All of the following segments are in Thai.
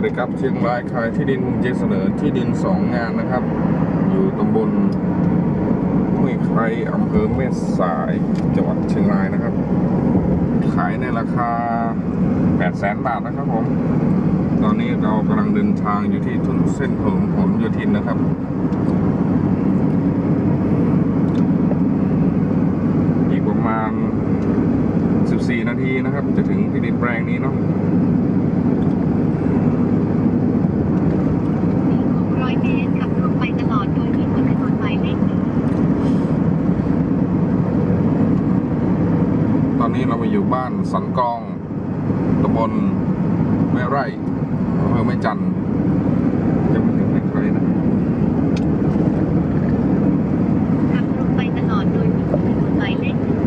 วัสดีครับเชียงรายขายที่ดินเจเสนอที่ดินสองงานนะครับ อยู่ตำบลห้วยไครอำเภอแม่สายจังหวัดเชียงรายนะครับ ขายในราคา 8 0 0แสนบาทนะครับผมตอนนี้เรากำลังเดินทางอยู่ที่ถนนเส้นถนนผลโยธินนะครับอีกประมาณ 14 นาทีนะครับ จะถึงที่ดินแปลงนี้เนาะ ร้อยเมตรขับตรงไปตลอดโดยมีบนถนนหมายเลขหนึ่ง ตอนนี้เรามาอยู่บ้าน สันกองตำบลแม่ไร่อำเภอแม่จันทร์ยังไม่ถึงไม่ใครนะขับตรงไปตลอดโดยมีบนถนนหมายเลขหนึ่ง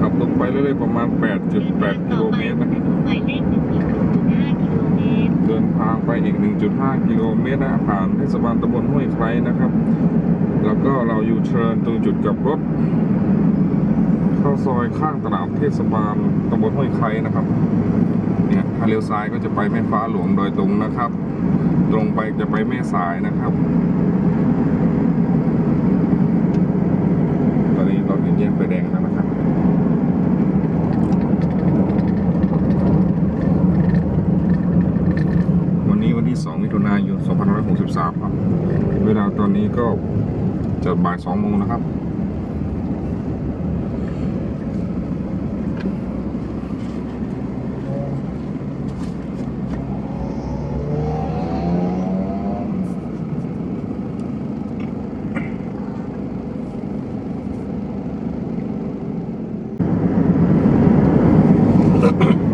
ขับตรงไปเรื่อยๆประมาณ 8.8 กิโลเมตรบนะนถนนหมายเลขหนึ่งอีก1.5กิโลเมตร เดินทางไปอีก 1.5 กิโลเมตรนะผ่านเทศบาลตำบลห้วยไคร้นะครับแล้ว เราอยู่เชิญตรงจุดกลับรถ เข้าซอยข้างตลาดเทศบาลตำบลห้วยไคนะครับ เนี่ยถ้าเลี้ยวซ้ายก็จะไปแม่ฟ้าหลวงโดยตรงนะครับ ตรงไปจะไปแม่สายนะครับ ตอนนี้เราเห็นแยกไฟแดงแล้วนะครับวันนี้วันที่ 2 มิถุนายน 2563 ครับ เวลาตอนนี้ก็ จะบ่าย2โมงนะครับ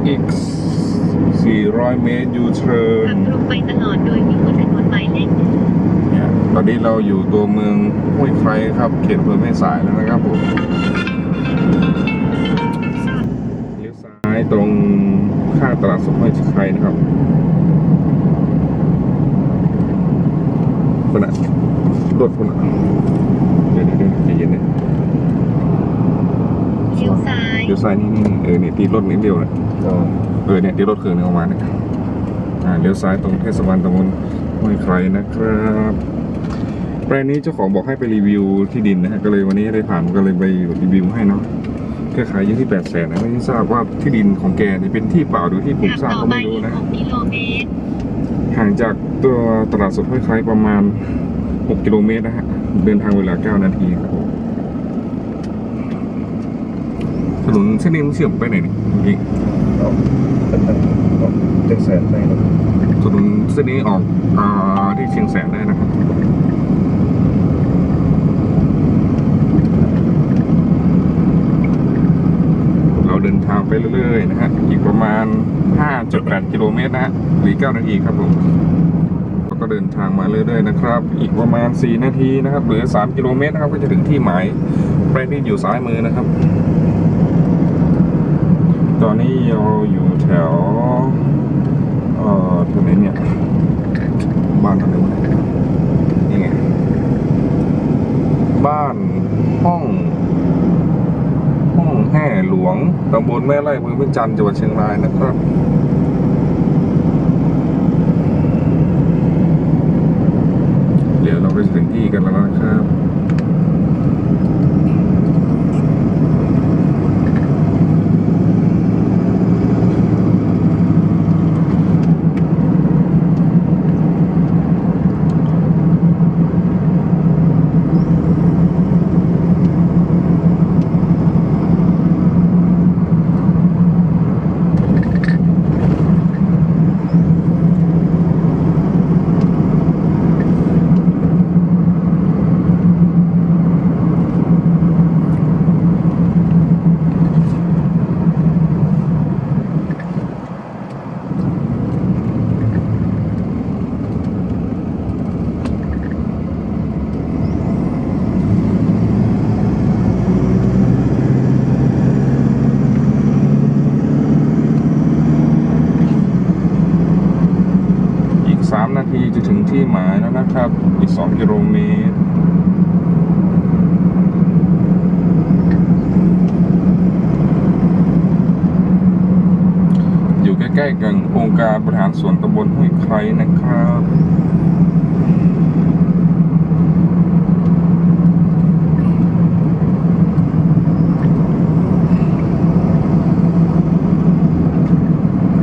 อีก 400 เมตรยูเทิร์นขับตรงไปตลอดโดยมีบนถนนหมายเลขหนึ่ง ตอนนี้เราอยู่ตัวเมืองห้วยไคร้ครับ เขตอำเภอแม่สายแล้วนะครับผมเลี้ยวซ้ายตรงข้างตลาดสดห้วยไคร้นะครับคนอะรถคนอะเดี๋ยวเดี๋ยวเดี๋ยวใจเย็นเลยเลี้ยวซ้ายเลี้ยวซ้ายนี่นี่เออเนี่ยตีรถนิดเดียวนะเออเนี่ยตีรถคืนนึงออกมาเนี่ยอ่าเลี้ยวซ้ายตรงเทศบาลตำบลห้วยไคร้นะครับ แปลงนี้เจ้าของบอกให้ไปรีวิวที่ดินนะฮะก็เลยวันนี้ได้ผ่านก็เลยไปรีวิวให้เนาะแค่ขายอยู่ที่แปดแสนนะไม่ทราบว่าที่ดินของแกเนี่ยเป็นที่เปล่าหรือที่ปลูกขับสร้างต่อก็ไปไม่รู้อีกนะ6กิโลเมตรห่างจากตัวตลาดสดห้วยไคร้ประมาณ 6 กิโลเมตรนะฮะ เดินทางเวลา 9 นาทีครับผมถนนเส้นนี้มันเชื่อมไปไหนนี่จริงเจ็ดแสนได้ครับถนนเส้นนี้ออกอ่าที่เชียงแสนได้นะครับ เราเดินทาง ไปเรื่อยๆนะฮะอีกประมาณ 5.8 กิโลเมตรนะฮะหรือ9นาทีครับผมแล้วก็เดินทางมาเรื่อยๆนะครับ อีกประมาณ 4 นาทีนะครับหรือ 3 กิโลเมตรนะครับก็จะถึงที่หมายแปลงที่อยู่ซ้ายมือนะครับ ตอนนี้เราอยู่แถวเอ่อแถวไหนเนี่ยบ้านอะไรวะนี่ไงบ้านห้อง แห่หลวงตำบลแม่ไร่เมืองเมืองจันทร์จังหวัดเชียงรายนะครับเดี๋ยวเราไปถึงที่กันแล้วนะครับ ทีจะถึงที่หมายแล้วนะครับ อีก 2 กิโลเมตร อยู่ใกล้ ๆ กับองค์การบริหารส่วนตำบลห้วยไคร้นะครับ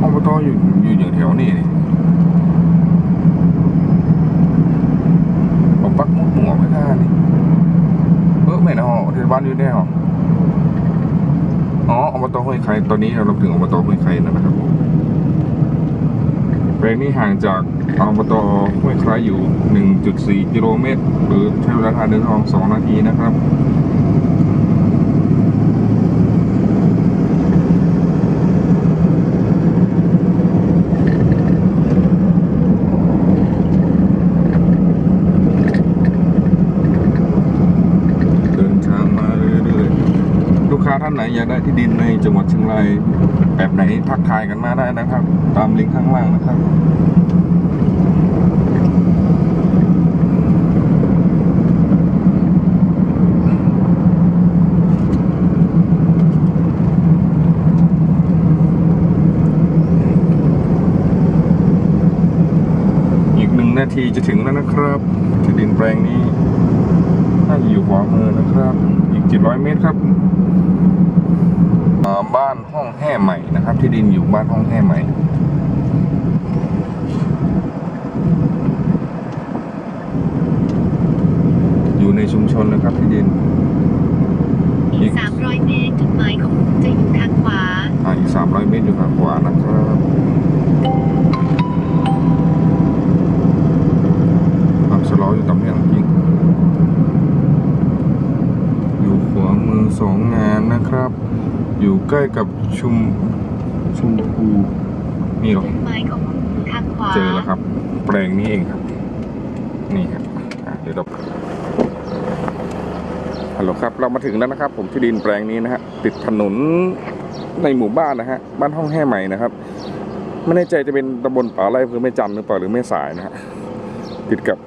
อบตอยู่อยู่อย่างแถวนี้นี่ผมปักหมุดหมวกไม่ได้นี่เออ ไม่นอยู่แน่หรออ๋ออบตห้วยไครตอนนี้เราถึงอบตห้วยไครแล้วนะครับผมแปลงนี้ห่างจากอบตห้วยไครอยู่ 1.4 กิโลเมตร หรือใช้เวลาทางเดินทาง2นาทีนะครับ เดินทางมาเรื่อยๆ ลูกค้าท่านไหน อยากได้ที่ดินในจังหวัดเชียงรายแบบไหนทักทายกันมาได้นะครับ ตามลิงก์ข้างล่างนะครับอีกหนึ่งนาทีจะถึงแล้วนะครับที่ดินแปลงนี้ถ้าอยู่ขวามือนะครับ อีก 700 เมตรครับ บ้านห้องแห่ใหม่นะครับ ที่ดินอยู่บ้านห้องแห่ใหม่อยู่ในชุมชนนะครับที่ดินอีก300เมตรจุดหมายของคุณจะอยู่ทางขวาอ่าอีก300เมตรอยู่ทางขวานะครับอะชะลออยู่ตำแหน่งจริง อยู่ขวามือ สองงานนะครับ อยู่ใกล้กับชุมชุมพูนี่เหรอจุดหมายของคุณอยู่ทางขวาเจอแล้วครับ แปลงนี้เองครับ นี่ครับอะเดี๋ยวเราฮัลโหลครับเรามาถึงแล้วนะครับ ผมที่ดินแปลงนี้นะฮะติดถนนในหมู่บ้านนะฮะบ้านห้องแห่ใหม่นะครับไม่แน่ใจจะเป็นตำบลป่าไร่อำเภอแม่จันทร์หรือเปล่าหรือแม่สายนะฮะติดกับ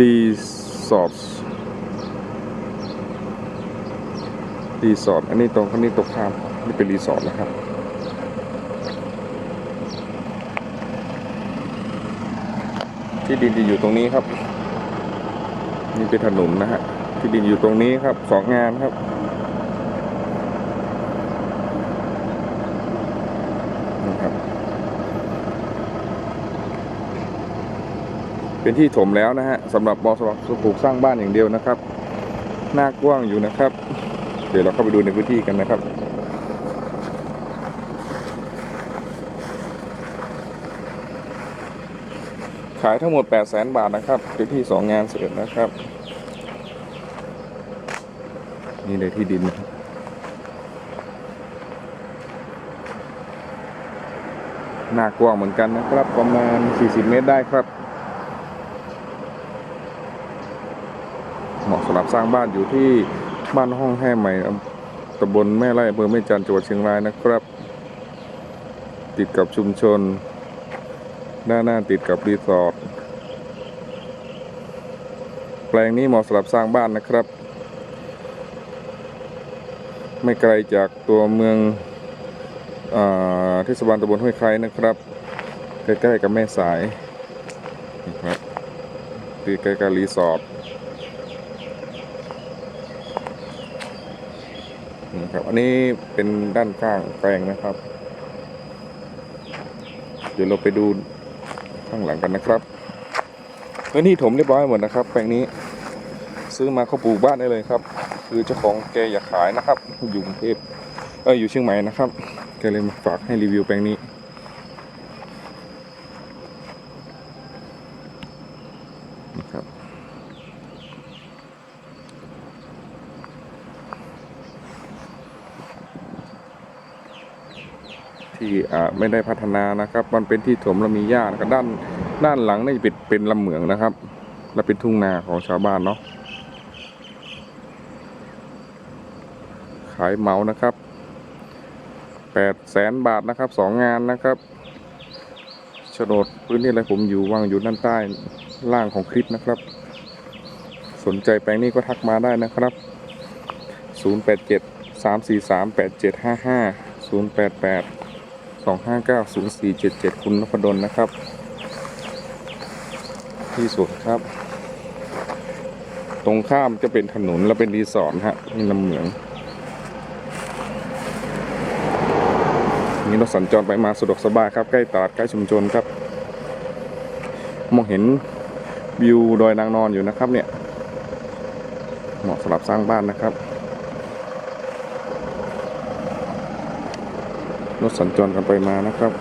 รีสอร์ท รีสอร์ทอันนี้ตรงอันนี้ตรงข้ามนี่เป็นรีสอร์ทนะครับที่ดินจะอยู่ตรงนี้ครับ นี่เป็นถนนนะฮะที่ดินอยู่ตรงนี้ครับสองงานครับ นี่ครับ เป็นที่ถมแล้วนะฮะสำหรับมอสำหรับปลูกสร้างบ้านอย่างเดียวนะครับ หน้ากว้างอยู่นะครับ ดี๋ยวเราเข้าไปดูในพื้นที่กันนะครับขายทั้งหมด 8 0 0แสนบาทนะครับพื้นที่ 2 งานเสร็จนะครับ นี่เลยที่ดินนะครับหน้ากว้างเหมือนกันนะครับ ประมาณ 40 เมตรได้ครับ เหมาะสำหรับสร้างบ้านอยู่ที่ บ้านห้องแห่ใหม่ตำบลแม่ไร่อำเภอแม่จันจังหวัดเชียงรายนะครับ ติดกับชุมชน ด้านหน้าติดกับรีสอร์ทแปลงนี้เหมาะสำหรับสร้างบ้านนะครับ ไม่ไกลจากตัวเมืองเทศบาลตำบลห้วยไคร้นะครับ ใกล้ๆกับแม่สายนะครับติดใกล้กับรีสอร์ท นะครับอันนี้เป็นด้านข้างแปลงนะครับ เดี๋ยวเราไปดูข้างหลังกันนะครับพื้นที่ถมเรียบร้อยหมดนะครับ แปลงนี้ซื้อมาเขาปลูกบ้านได้เลยครับ คือเจ้าของแกอยากขายนะครับ อยู่กรุงเทพเอออยู่เชียงใหม่นะครับแกเลยมาฝากให้รีวิวแปลงนี้นะครับ ที่ไม่ได้พัฒนานะครับ มันเป็นที่ถมแล้วมีหญ้านะครับด้านด้านหลังนี่เป็นเป็นลำเหมืองนะครับ และเป็นทุ่งนาของชาวบ้านเนาะขายเหมานะครับแปดแสนบาทนะครับสองงานนะครับโฉนดพื้นที่อะไรผมอยู่วางอยู่ด้านใต้ล่างของคลิปนะครับ สนใจแปลงนี้ก็ทักมาได้นะครับ 087 343 8755 088 2590477 คุณนพดลนะครับ ที่สุดครับ ตรงข้ามจะเป็นถนนและเป็นรีสอร์ทฮะนี่ลำเหมืองมีรถสัญจรไปมาสะดวกสบายครับ ใกล้ตลาดใกล้ชุมชนครับ มองเห็นวิวดอยนางนอนอยู่นะครับเนี่ย เหมาะสำหรับสร้างบ้านนะครับ รถสัญจรกันไปมานะครับ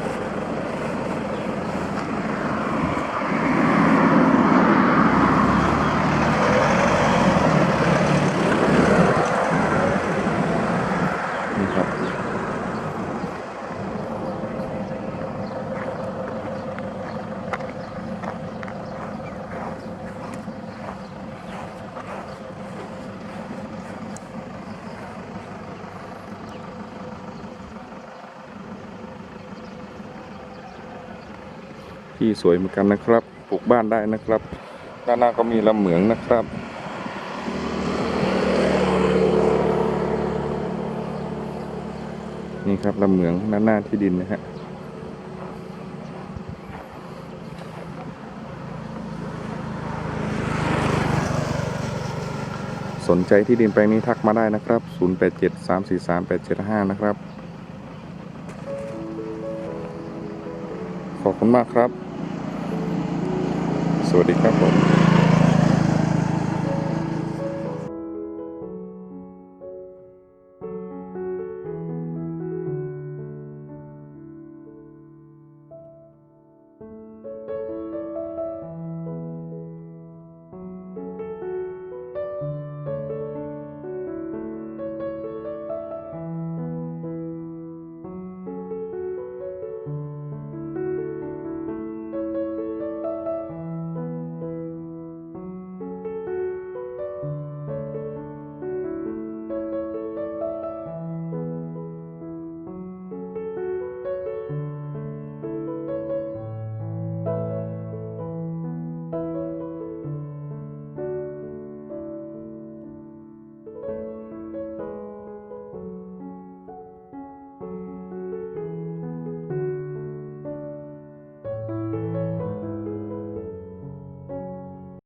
ที่สวยเหมือนกันนะครับ ปลูกบ้านได้นะครับ ด้านหน้าก็มีลำเหมืองนะครับ นี่ครับลำเหมืองด้านหน้าที่ดินนะฮะสนใจที่ดินแปลงนี้ทักมาได้นะครับ 0873438755 นะครับ ขอบคุณมากครับ วัสดีครับผม